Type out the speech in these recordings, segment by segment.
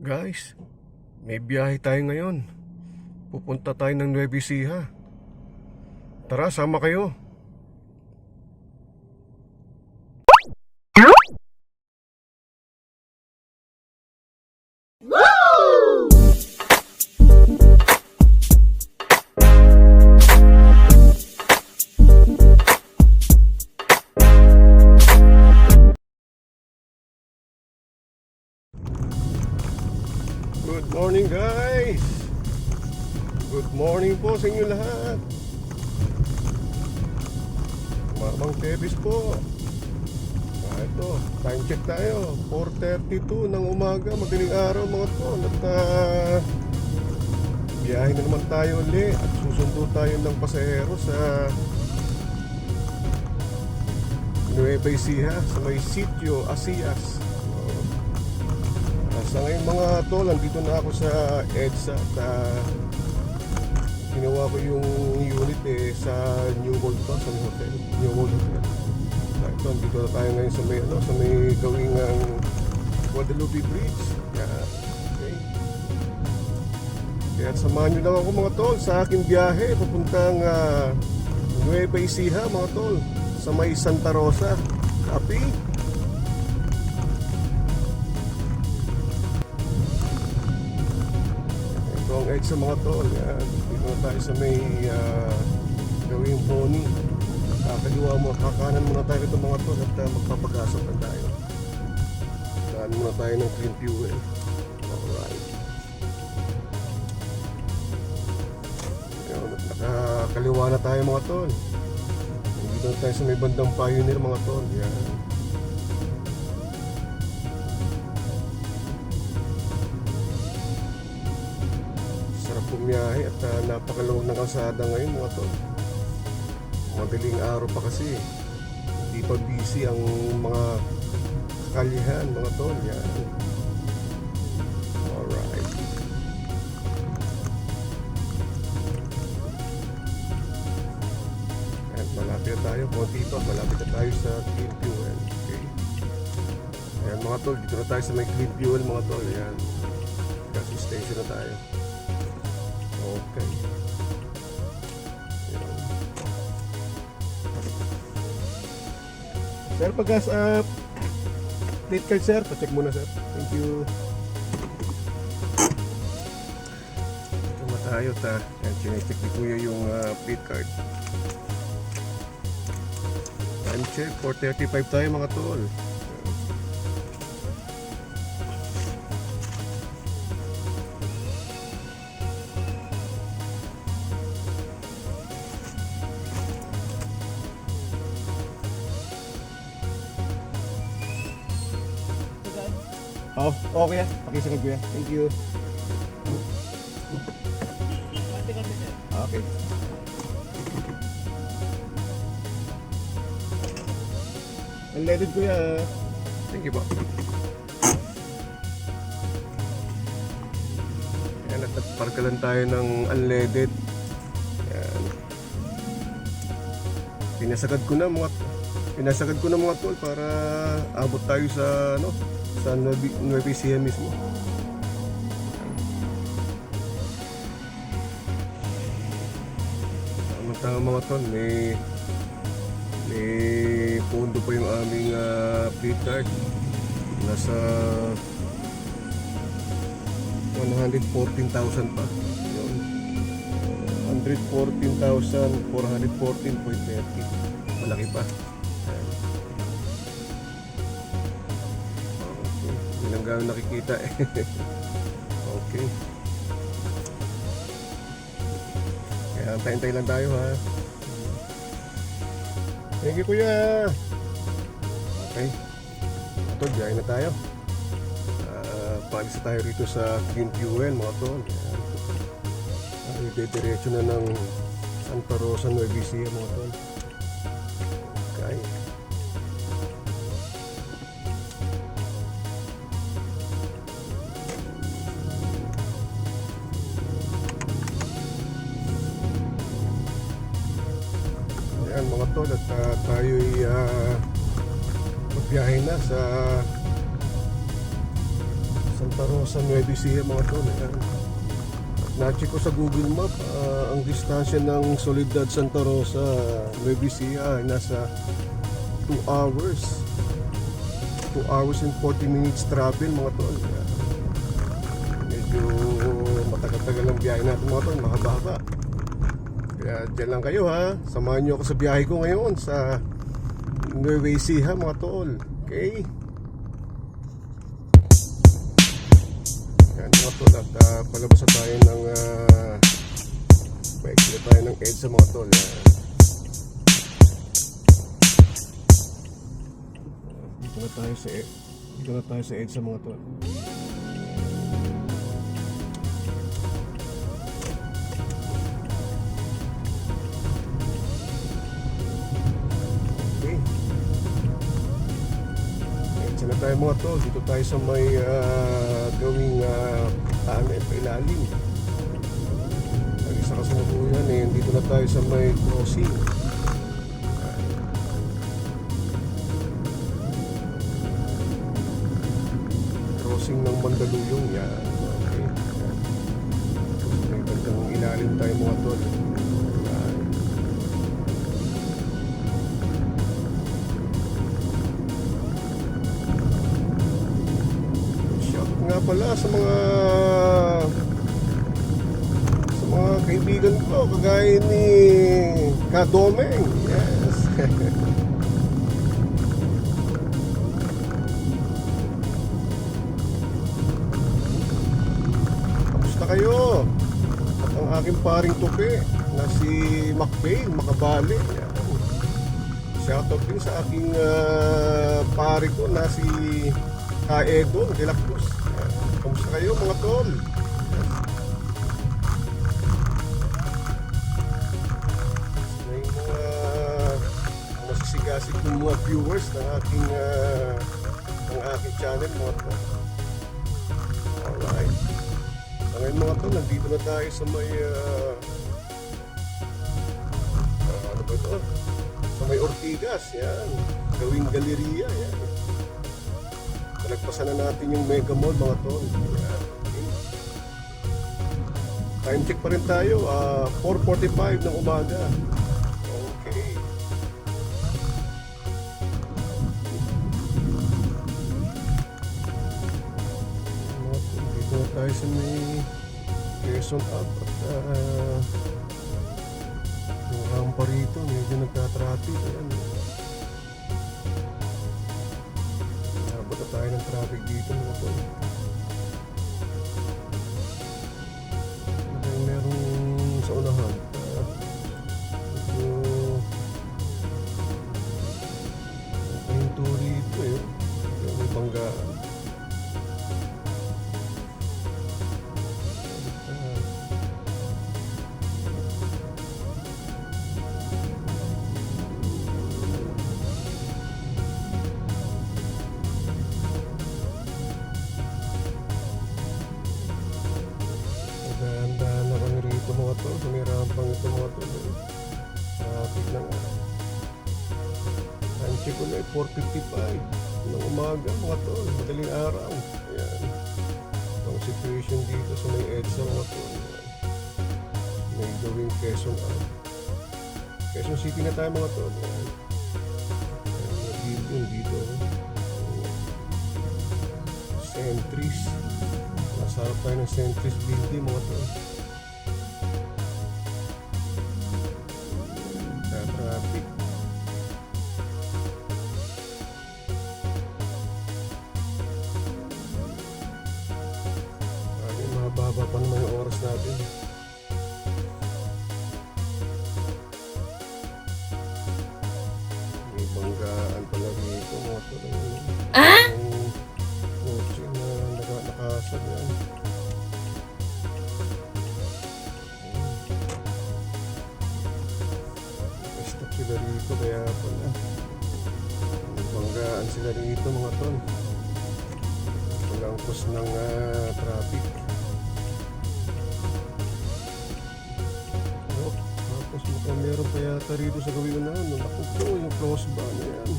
Guys, may biyahe tayo ngayon. Pupunta tayo ng Nueva Ecija. Tara, sama kayo. Sa inyo lahat! Mamang Tevis po! Ah, ito, time check tayo. 4.32 ng umaga, madaling araw mga tol. At ah, biyahe na naman tayo uli at susundo tayo ng pasahero sa Nueva Ecija sa may sitio Asias. Ah, Sa ngayon mga tol, andito na ako sa EDSA at ah, ginawa ko yung unit eh sa New World ba? Sa may hotel. New World Hotel. Ah, ito, andito na tayo ngayon sa may, ano, sa may gawing ang Guadalupe Bridge. Yan. Okay. Kaya samahan nyo lang ako mga tol sa aking biyahe papuntang ah, Nueva Ecija mga tol sa may Santa Rosa. Copy? Ito ang sa mga tol. Yan. Dito na tayo sa may uh, gawing pony. Kakaliwa mo, kakanan muna tayo ito mga tol at uh, magpapagasok na tayo. Daan muna tayo ng clean fuel. Alright. Ayun, at nakakaliwa na tayo mga tol. Dito tayo sa may bandang pioneer mga tol. Yan. Bumiyahe at uh, napakaluwag ng kalsada ngayon mga tol. Madaling araw pa kasi. Hindi pa busy ang mga kalyehan mga tol. Yan. Alright. At malapit na tayo. Konti pa. Malapit na tayo sa clean fuel. Okay. Ayan mga tol. Dito na tayo sa may clean fuel mga tol. Ayan. Gas station na tayo. Okay. Sir, pag-gas up. Plate card, sir. Pa-check muna, sir. Thank you. Ito na tayo, ta. Yan, chinecheck ni Kuya yung uh, plate card. Time check, 4.35 tayo mga tol. Oh, okay. Pakisagad ko yan. Thank you. Okay. Unleaded ko yan. Thank you po. Ayan, at parka lang tayo ng unleaded. Ayan. Pinasagad ko na mga pinasagad ko na mga tol para abot tayo sa ano sa Nueva Ecija mismo. Tama-tama mga tol, may may pondo pa yung aming uh, plate card. Nasa 114,000 pa. Yun. 114,414.30. Malaki pa. Hindi lang gano'n nakikita eh. okay. Kaya antay-antay lang tayo ha. Thank you kuya. Okay. Ito, biyahe na tayo. Uh, paalis tayo rito sa Fuel mga tol. Ay, diretso na ng Santa Rosa, Nueva Ecija mga tol. Okay. Ayan mga tol at uh, tayo'y uh, magbiyahe na sa sa Santa Rosa, Nueva Ecija mga tol. Ayan. Na-check ko sa Google Map, ah, ang distansya ng Solidad Santa Rosa, Nueva Ecija ay nasa 2 hours. 2 hours and 40 minutes travel mga tol. Ayan. Medyo matagal-tagal ang biyahe natin mga tol, mahaba-haba. Kaya dyan lang kayo ha. Samahan nyo ako sa biyahe ko ngayon sa Nueva Ecija mga tol. Okay? Yan mga tol at uh, palabas na tayo ng uh, na tayo ng EDSA mga tol. Yan. Dito na tayo sa E- dito na tayo sa EDSA mga tol. Tayo mga tol. Dito tayo sa may ah, gawing uh, taana at ilalim. Lagi sa kasalukuyan eh. Dito na tayo sa may crossing. Crossing ng Mandaluyong yan. Okay. May bandang ilalim tayo mga tol. Pala sa mga sa mga kaibigan ko kagaya ni Kadomeng. Yes. Kamusta kayo? At ang aking paring tupi na si McBain, Makabali. Shoutout din sa aking ah, pare ko na si Kaedo de la Cruz. Yan. Kamusta kayo mga tol? May mga masisigasig ng mga viewers ng aking ah, ng aking channel mga tol. Alright. So, ngayon mga tol, nandito na tayo sa may ah, ah, ano ba ito? Sa may Ortigas, yan. Gawing galeria, yan. Nalagpasan na natin yung Mega Mall, mga tol. Yan. Okay. Time check pa rin tayo, ah, 4.45 ng umaga. Okay. Dito tayo sa may Quezon Up at ah, yung rampa rito, medyo nagka-traffic. Ayan. Tayo ng traffic dito mga tol. Ng umaga mga tol. Madaling araw. Ayan. Ang situation dito sa may EDSA mga tol. May gawing Quezon Up. Quezon City na tayo mga tol. Ayan. Ayan, mga dito. Sentries. Nasa harap tayo ng Sentries building mga tol. Banggaan pala rito. Ah? Kotse na naka, nakasad yan. Stop sila rito kaya pala. Banggaan sila rito mga tol. Cause ng ah, traffic. na meron pa yata rito sa gawin na ano. Naku po, yung close ba na yan.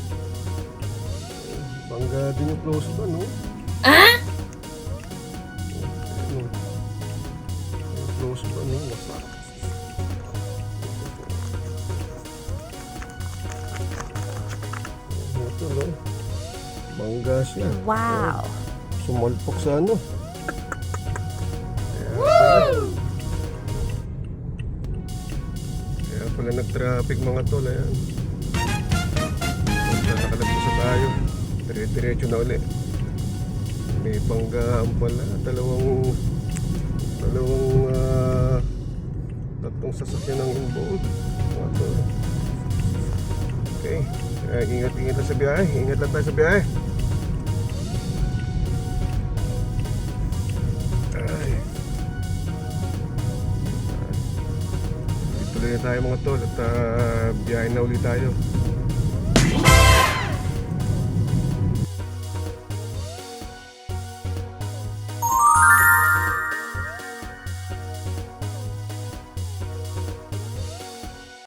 Bangga din yung close ba, no? Ah? Ano? Yung close ba, no? Wasak. Ito, no? Bangga siya. Wow. Sumalpok sa ano. Nag-traffic mga tol. Ayan. Punta nakalagpas na tayo. Dire-diretso na uli. May banggaan pala. Dalawang dalawang ah, tatlong sasakyan ang involved. Mga tol. Okay. Kaya ingat-ingat lang sa biyahe. Ingat lang tayo sa biyahe. Tayo mga tol at uh, biyahe na ulit tayo.